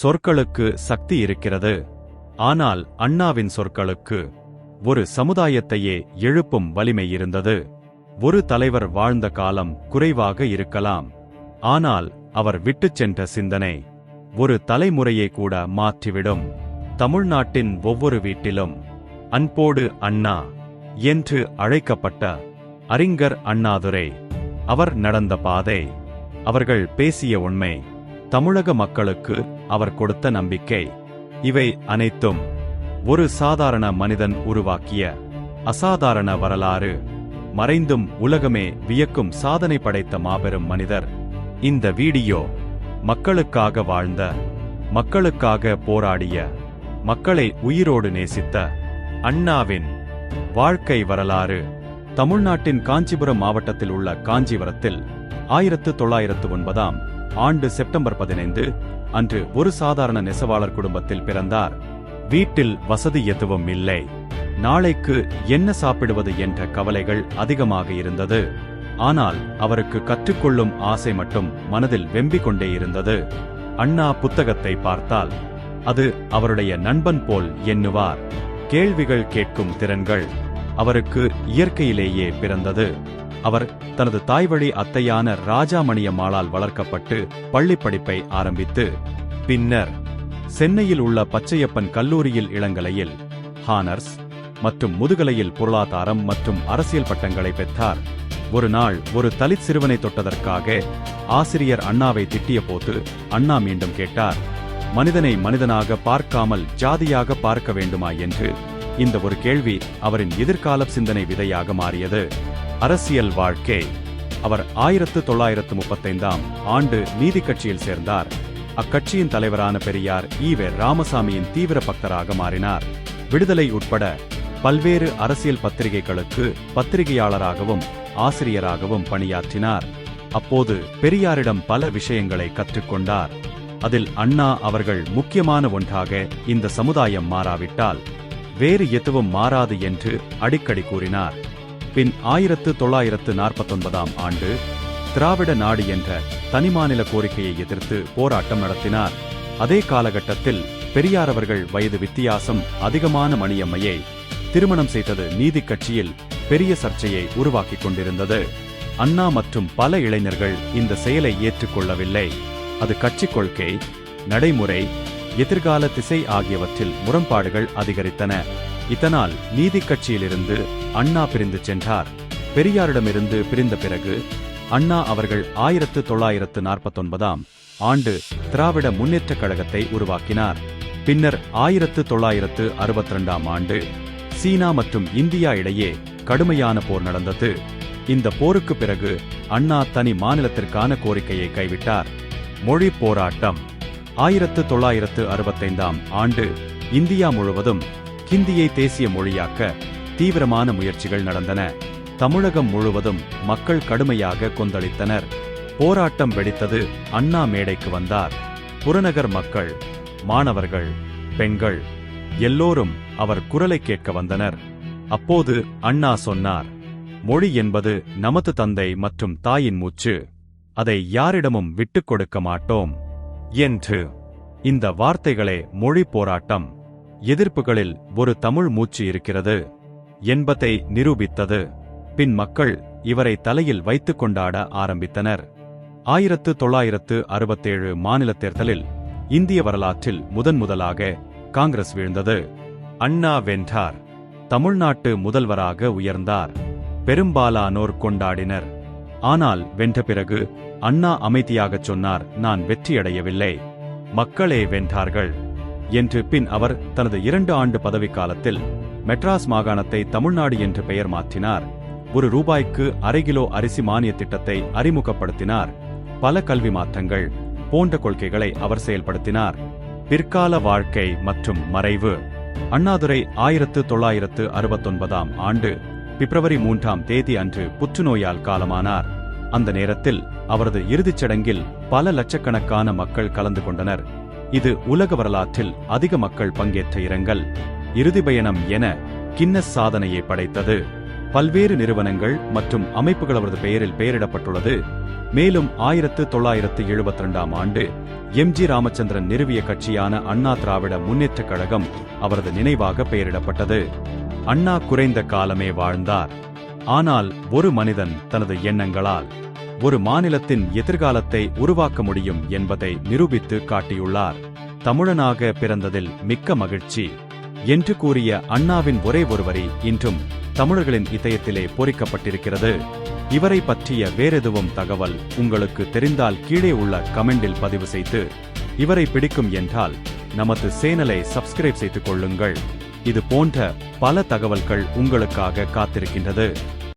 சொற்களுக்கு சக்தி இருக்கிறது. ஆனால் அண்ணாவின் சொற்களுக்கு ஒரு சமுதாயத்தையே எழுப்பும் வலிமை இருந்தது. ஒரு தலைவர் வாழ்ந்த காலம் குறைவாக இருக்கலாம். ஆனால் அவர் விட்டுச் சென்ற சிந்தனை ஒரு தலைமுறையை கூட மாற்றிவிடும். தமிழ்நாட்டின் ஒவ்வொரு வீட்டிலும் அன்போடு அண்ணா என்று அழைக்கப்பட்ட அறிஞர் அண்ணாதுரை அவர் நடந்த பாதை. அவர்கள் பேசிய உண்மை தமிழக மக்களுக்கு அவர் கொடுத்த நம்பிக்கை. இவை அனைத்தும் ஒரு சாதாரண மனிதன் உருவாக்கிய அசாதாரண வரலாறு. மறைந்தும் உலகமே வியக்கும் சாதனை படைத்த மாபெரும் மனிதர். இந்த வீடியோ மக்களுக்காக வாழ்ந்த மக்களுக்காக போராடிய மக்களை உயிரோடு நேசித்த அண்ணாவின் வாழ்க்கை வரலாறு. தமிழ்நாட்டின் காஞ்சிபுரம் மாவட்டத்தில் உள்ள காஞ்சிபுரத்தில் ஆயிரத்து தொள்ளாயிரத்து ஒன்பதாம் ஆண்டு செப்டம்பர் பதினைந்து அன்று ஒரு சாதாரண நெசவாளர் குடும்பத்தில் பிறந்தார். வீட்டில் வசதி எதுவும் இல்லை. நாளைக்கு என்ன சாப்பிடுவது என்ற கவலைகள் அதிகமாக இருந்தது. ஆனால் அவருக்கு கற்றுக்கொள்ளும் ஆசை மட்டும் மனதில் வெம்பிக் கொண்டே இருந்தது. அண்ணா புத்தகத்தை பார்த்தால் அது அவருடைய நண்பன் போல் எண்ணுவார். கேள்விகள் கேட்கும் திறன்கள் அவருக்கு இயற்கையிலேயே பிறந்தது. அவர் தனது தாய்வழி அத்தையான ராஜாமணியம்மாளால் வளர்க்கப்பட்டு பள்ளிப்படிப்பை ஆரம்பித்து பின்னர் சென்னையில் உள்ள பச்சையப்பன் கல்லூரியில் இளங்கலையில் ஹானர்ஸ் மற்றும் முதுகலையில் பொருளாதாரம் மற்றும் அரசியல் பட்டங்களை பெற்றார். ஒரு நாள் ஒரு தலித் சிறுவனை தொட்டதற்காக ஆசிரியர் அண்ணாவை திட்டிய போது அண்ணா மீண்டும் கேட்டார் மனிதனை மனிதனாக பார்க்காமல் ஜாதியாக பார்க்க வேண்டுமா? என்று இந்த ஒரு கேள்வி அவரின் எதிர்கால சிந்தனை விதையாக மாறியது. அரசியல் வாழ்க்கை. அவர் ஆயிரத்து தொள்ளாயிரத்து முப்பத்தைந்தாம் ஆண்டு நீதி கட்சியில் சேர்ந்தார். அக்கட்சியின் தலைவரான பெரியார் ஈவே ராமசாமியின் தீவிர பக்தராக மாறினார். விடுதலை உட்பட பல்வேறு அரசியல் பத்திரிகைகளுக்கு பத்திரிகையாளராகவும் ஆசிரியராகவும் பணியாற்றினார். அப்போது பெரியாரிடம் பல விஷயங்களை கற்றுக்கொண்டார். அதில் அண்ணா அவர்கள் முக்கியமான ஒன்றாக இந்த சமுதாயம் மாறாவிட்டால் வேறு எதுவும் மாறாது என்று அடிக்கடி கூறினார். பின் ஆயிரத்து தொள்ளாயிரத்து நாற்பத்தொன்பதாம் ஆண்டு திராவிட நாடு என்ற தனிமாநில கோரிக்கையை எதிர்த்து போராட்டம் நடத்தினார். அதே காலகட்டத்தில் பெரியார் அவர்கள் வயது வித்தியாசம் அதிகமான மணியம்மையை திருமணம் செய்தது நீதி கட்சியில் பெரிய சர்ச்சையை உருவாக்கிக் கொண்டிருந்தது. அண்ணா மற்றும் பல இளைஞர்கள் இந்த செயலை ஏற்றுக்கொள்ளவில்லை. அது கட்சி கொள்கை நடைமுறை எதிர்கால திசை ஆகியவற்றில் முரண்பாடுகள் அதிகரித்தன. இதனால் நீதி கட்சியிலிருந்து அண்ணா பிரிந்து சென்றார். பெரியாரிடமிருந்து பிரிந்த பிறகு அண்ணா அவர்கள் ஆயிரத்து தொள்ளாயிரத்து நாற்பத்தொன்பதாம் ஆண்டு திராவிட முன்னேற்றக் கழகத்தை உருவாக்கினார். பின்னர் ஆயிரத்து தொள்ளாயிரத்து அறுபத்தி ரெண்டாம் ஆண்டு சீனா மற்றும் இந்தியா இடையே கடுமையான போர் நடந்தது. இந்த போருக்கு பிறகு அண்ணா தனி மாநிலத்திற்கான கோரிக்கையை கைவிட்டார். மொழி போராட்டம் ஆயிரத்து தொள்ளாயிரத்து அறுபத்தைந்தாம் ஆண்டு இந்தியா முழுவதும் ஹிந்தியை தேசிய மொழியாக்க தீவிரமான முயற்சிகள் நடந்தன. தமிழகம் முழுவதும் மக்கள் கடுமையாக கொந்தளித்தனர். போராட்டம் வெடித்தது அண்ணா மேடைக்கு வந்தார். புறநகர் மக்கள் மாணவர்கள் பெண்கள் எல்லோரும் அவர் குரலை கேட்க வந்தனர். அப்போது அண்ணா சொன்னார் மொழி என்பது நமது தந்தை மற்றும் தாயின் மூச்சு. அதை யாரிடமும் விட்டுக் கொடுக்க மாட்டோம். என்று. இந்த வார்த்தைகளே மொழி போராட்டம். எதிர்ப்புகளில் ஒரு தமிழ் மூச்சு இருக்கிறது. என்பதை நிரூபித்தது. பின் மக்கள் இவரை தலையில் வைத்துக் கொண்டாட ஆரம்பித்தனர். ஆயிரத்து தொள்ளாயிரத்து அறுபத்தேழு மாநில தேர்தலில் இந்திய வரலாற்றில் முதன் முதலாக காங்கிரஸ் வீழ்ந்தது. அண்ணா வென்றார். தமிழ்நாட்டு முதல்வராக உயர்ந்தார். பெரும்பாலானோர் கொண்டாடினர். ஆனால் வென்ற பிறகு அண்ணா அமைதியாகச் சொன்னார் நான் வெற்றியடையவில்லை. மக்களே வென்றார்கள். என்று பின் அவர் தனது இரண்டு ஆண்டு பதவிக்காலத்தில் மெட்ராஸ் மாகாணத்தை தமிழ்நாடு என்று பெயர் மாற்றினார். ஒரு ரூபாய்க்கு அரை கிலோ அரிசி மானிய திட்டத்தை அறிமுகப்படுத்தினார். பல கல்வி மாற்றங்கள் போன்ற கொள்கைகளை அவர் செயல்படுத்தினார். பிற்கால வாழ்க்கை மற்றும் மறைவு. அண்ணாதுரை ஆயிரத்து தொள்ளாயிரத்து அறுபத்தொன்பதாம் ஆண்டு பிப்ரவரி மூன்றாம் தேதி அன்று புற்றுநோயால் காலமானார். அந்த நேரத்தில் அவரது இறுதிச் சடங்கில் பல லட்சக்கணக்கான மக்கள் கலந்து கொண்டனர். இது உலக வரலாற்றில் அதிக மக்கள் பங்கேற்ற இரங்கல். இறுதி பயணம் என கின்னஸ் சாதனையை படைத்தது. பல்வேறு நிறுவனங்கள் மற்றும் அமைப்புகள் அவரது பெயரில் பெயரிடப்பட்டுள்ளது. மேலும் ஆயிரத்து தொள்ளாயிரத்து எழுபத்தி ரெண்டாம் ஆண்டு எம். ஜி. ராமச்சந்திரன் நிறுவிய கட்சியான அண்ணா திராவிட முன்னேற்றக் கழகம் அவரது நினைவாக பெயரிடப்பட்டது. அண்ணா குறைந்த காலமே வாழ்ந்தார். ஆனால் ஒரு மனிதன் தனது எண்ணங்களால் ஒரு மாநிலத்தின் எதிர்காலத்தை உருவாக்க முடியும் என்பதை நிரூபித்து காட்டியுள்ளார். தமிழனாக பிறந்ததில் மிக்க மகிழ்ச்சி. என்று கூறிய அண்ணாவின் ஒரே ஒரு வரி இன்றும் தமிழர்களின் இதயத்திலே பொறிக்கப்பட்டிருக்கிறது. இவரை பற்றிய வேறெதுவும் தகவல் உங்களுக்கு தெரிந்தால் கீழே உள்ள கமெண்டில் பதிவு செய்து இவரை பிடிக்கும் என்றால் நமது சேனலை சப்ஸ்கிரைப் செய்து கொள்ளுங்கள். இது போன்ற பல தகவல்கள் உங்களுக்காக காத்திருக்கின்றது.